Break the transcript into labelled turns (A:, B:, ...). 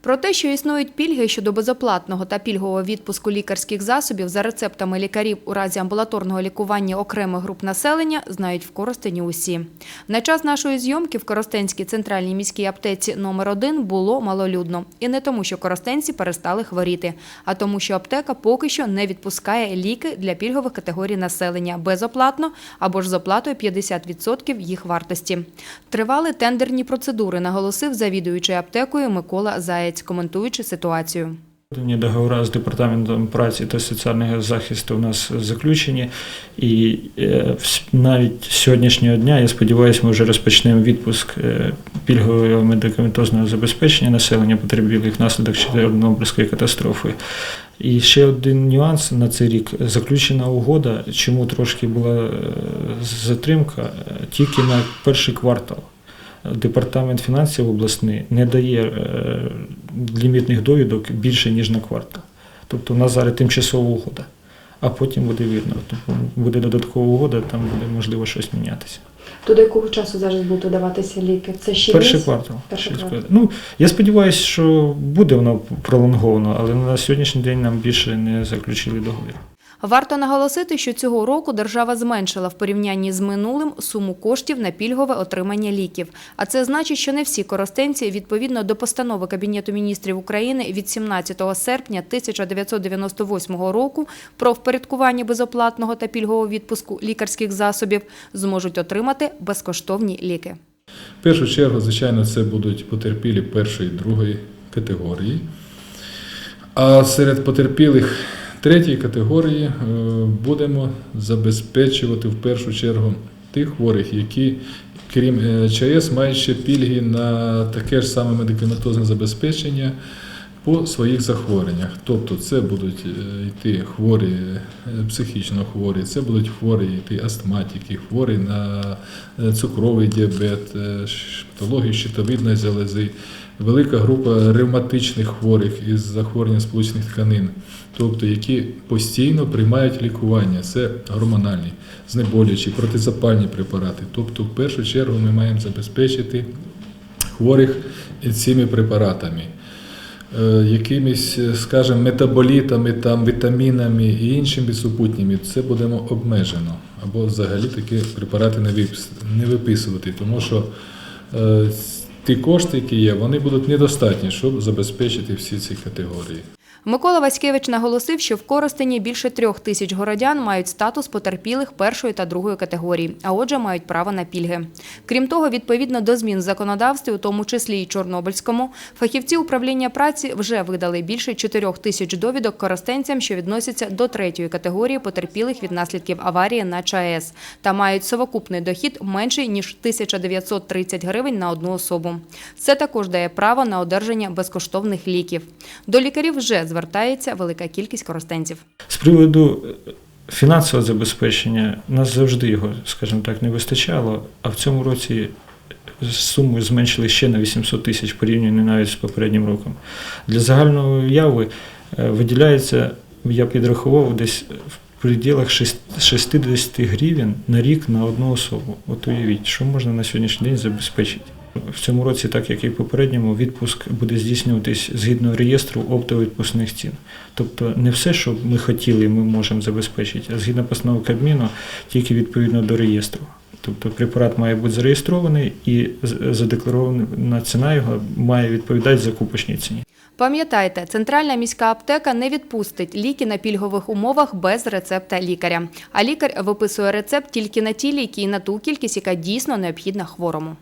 A: Про те, що існують пільги щодо безоплатного та пільгового відпуску лікарських засобів за рецептами лікарів у разі амбулаторного лікування окремих груп населення, знають в Коростені усі. На час нашої зйомки в Коростенській центральній міській аптеці номер 1 було малолюдно. І не тому, що коростенці перестали хворіти, а тому, що аптека поки що не відпускає ліки для пільгових категорій населення безоплатно або ж з оплатою 50% їх вартості. Тривали тендерні процедури, наголосив завідуючий аптекою Микола Заєць, коментуючи ситуацію.
B: Ні договори з департаментом праці та соціального захисту у нас заключені, і е, навіть сьогоднішнього дня, я сподіваюся, ми вже розпочнемо відпуск е, пільгового медикаментозного забезпечення населення потерпілих внаслідок Чорнобильської катастрофи. І ще один нюанс на цей рік заключена угода, чому трошки була е, затримка тільки на перший квартал. Департамент фінансів обласний не дає е, лімітних довідок більше, ніж на квартал. Тобто у нас зараз тимчасова угода, а потім буде видно. Тобто буде додаткова угода, там буде можливо щось мінятися.
C: То до якого часу зараз будуть даватися ліки? Це ще
B: Перший квартал.
C: Перший квартал.
B: Ну, я сподіваюся, що буде воно пролонговано, але на сьогоднішній день нам більше не заключили договір.
A: Варто наголосити, що цього року держава зменшила в порівнянні з минулим суму коштів на пільгове отримання ліків. А це значить, що не всі коростенці, відповідно до постанови Кабінету міністрів України від 17 серпня 1998 року про впорядкування безоплатного та пільгового відпуску лікарських засобів, зможуть отримати безкоштовні ліки.
D: В першу чергу, звичайно, це будуть потерпілі першої другої категорії. А серед потерпілих третьої категорії е, будемо забезпечувати в першу чергу тих хворих, які, крім е, ЧАЕС, мають ще пільги на таке ж саме медикаментозне забезпечення по своїх захворюваннях. Тобто це будуть е, йти хворі, е, психічно хворі, це будуть хворі йти астматики, хворі на е, цукровий діабет, патологію щитовидної залози, велика група ревматичних хворих із захворюванням сполучних тканин, тобто які постійно приймають лікування. Це гормональні, знеболюючі, протизапальні препарати. Тобто, в першу чергу ми маємо забезпечити хворих цими препаратами. Е, Якимись, е, скажімо, метаболітами, там, вітамінами і іншими супутніми, це будемо обмежено. Або взагалі такі препарати не виписувати, тому що е, ті кошти, які є, вони будуть недостатні, щоб забезпечити всі ці категорії.
A: Микола Васькевич наголосив, що в Коростені більше трьох тисяч городян мають статус потерпілих першої та другої категорії, а отже мають право на пільги. Крім того, відповідно до змін законодавстві, у тому числі і Чорнобильському, фахівці управління праці вже видали більше чотирьох тисяч довідок коростенцям, що відносяться до третьої категорії потерпілих від наслідків аварії на ЧАЕС та мають совокупний дохід менший ніж 1930 гривень на одну особу. Це також дає право на одержання безкоштовних ліків. До лікарів вже звертається велика кількість коростенців.
B: З приводу е, фінансового забезпечення, нас завжди його, скажімо так, не вистачало, а в цьому році суму зменшили ще на 800 тисяч порівняно навіть з попереднім роком. Для загального уяви е, виділяється, я підрахував, десь в пределах шест- 60 гривень на рік на одну особу. От уявіть, що можна на сьогоднішній день забезпечити. В цьому році, так як і в попередньому, відпуск буде здійснюватись згідно реєстру оптовідпускних цін. Тобто не все, що ми хотіли, ми можемо забезпечити, а згідно постанови Кабміну, тільки відповідно до реєстру. Тобто препарат має бути зареєстрований і задекларована ціна його має відповідати закупочній ціні.
A: Пам'ятайте, центральна міська аптека не відпустить ліки на пільгових умовах без рецепта лікаря. А лікар виписує рецепт тільки на ті ліки і на ту кількість, яка дійсно необхідна хворому.